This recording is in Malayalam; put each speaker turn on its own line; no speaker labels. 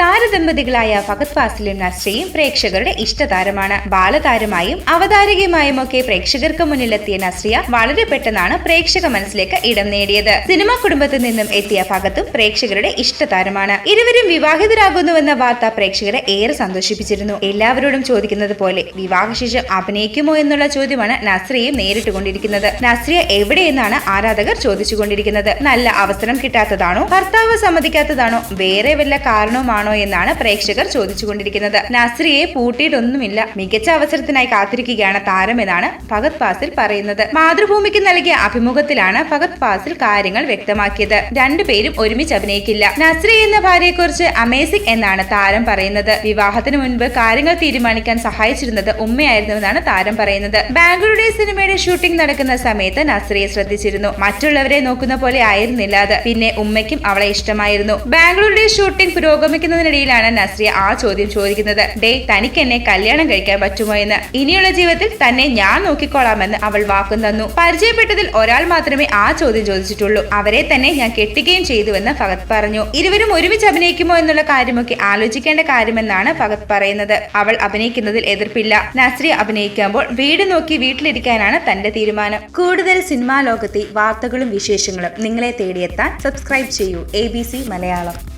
താരദമ്പതികളായ ഫഹദ് ഫാസിലും നസ്രയും പ്രേക്ഷകരുടെ ഇഷ്ടതാരമാണ്. ബാലതാരമായും അവതാരകയുമായും ഒക്കെ പ്രേക്ഷകർക്ക് മുന്നിലെത്തിയ നസ്രിയ വളരെ പെട്ടെന്നാണ് പ്രേക്ഷക മനസ്സിലേക്ക് ഇടം നേടിയത്. സിനിമാ കുടുംബത്തിൽ നിന്നും എത്തിയ ഫഹത്തും പ്രേക്ഷകരുടെ ഇഷ്ടതാരമാണ്. ഇരുവരും വിവാഹിതരാകുന്നുവെന്ന വാർത്ത പ്രേക്ഷകരെ ഏറെ സന്തോഷിപ്പിച്ചിരുന്നു. എല്ലാവരോടും ചോദിക്കുന്നത് പോലെ വിവാഹശേഷം അഭിനയിക്കുമോ എന്നുള്ള ചോദ്യമാണ് നസ്രിയയും നേരിട്ടുകൊണ്ടിരിക്കുന്നത്. നസ്രിയ എവിടെയെന്നാണ് ആരാധകർ ചോദിച്ചുകൊണ്ടിരിക്കുന്നത്. നല്ല അവസരം കിട്ടാത്തതാണോ? ഭർത്താവ് സമ്മതിക്കാത്തതാണോ? വേറെ വല്ല കാരണവുമാണോ എന്നാണ് പ്രേക്ഷകർ ചോദിച്ചുകൊണ്ടിരിക്കുന്നത്. നസ്രിയെ പൂട്ടിയിട്ടൊന്നുമില്ല. മികച്ച അവസരത്തിനായി കാത്തിരിക്കുകയാണ് താരമെന്നാണ് ഭഗത് ഫാസിൽ പറയുന്നത്. മാതൃഭൂമിക്ക് നൽകിയ അഭിമുഖത്തിലാണ് ഭഗത് ഫാസിൽ കാര്യങ്ങൾ വ്യക്തമാക്കിയത്. രണ്ടുപേരും ഒരുമിച്ച് അഭിനയിക്കില്ല. നസ്രി എന്ന ഭാര്യയെക്കുറിച്ച് അമേസിംഗ് എന്നാണ് താരം പറയുന്നത്. വിവാഹത്തിന് മുൻപ് കാര്യങ്ങൾ തീരുമാനിക്കാൻ സഹായിച്ചിരുന്നത് ഉമ്മയായിരുന്നുവെന്നാണ് താരം പറയുന്നത്. ബാംഗ്ലൂരിലെ സിനിമയുടെ ഷൂട്ടിംഗ് നടക്കുന്ന സമയത്ത് നസ്രിയെ ശ്രദ്ധിച്ചിരുന്നു. മറ്റുള്ളവരെ നോക്കുന്ന പോലെ ആയിരുന്നില്ല അത്. പിന്നെ ഉമ്മയ്ക്കും അവളെ ഇഷ്ടമായിരുന്നു. ബാംഗ്ലൂരിലെ ഷൂട്ടിംഗ് പുരോഗമിക്കുന്നതിനിടയിലാണ് നസ്രിയ ആ ചോദ്യം ചോദിക്കുന്നത്. ഡേ തനിക്ക് എന്നെ കല്യാണം കഴിക്കാൻ പറ്റുമോ എന്ന്. ഇനിയുള്ള ജീവിതത്തിൽ തന്നെ ഞാൻ നോക്കിക്കോളാമെന്ന് അവൾ വാക്കും തന്നു. പരിചയപ്പെട്ടതിൽ ഒരാൾ മാത്രമേ ആ ചോദ്യം ചോദിച്ചിട്ടുള്ളൂ. അവരെ തന്നെ ഞാൻ കെട്ടുകയും ചെയ്തുവെന്ന് ഫഗത് പറഞ്ഞു. ഇരുവരും ഒരുമിച്ച് അഭിനയിക്കുമോ എന്നുള്ള കാര്യമൊക്കെ ആലോചിക്കേണ്ട കാര്യമെന്നാണ് ഫഗത് പറയുന്നത്. അവൾ അഭിനയിക്കുന്നതിൽ എതിർപ്പില്ല. നസ്രിയ അഭിനയിക്കുമ്പോൾ വീട് നോക്കി വീട്ടിലിരിക്കാനാണ് തന്റെ തീരുമാനം. കൂടുതൽ സിനിമാ ലോകത്തെ വാർത്തകളും വിശേഷങ്ങളും നിങ്ങളെ തേടിയെത്താൻ സബ്സ്ക്രൈബ് ചെയ്യൂ. എ മലയാളം.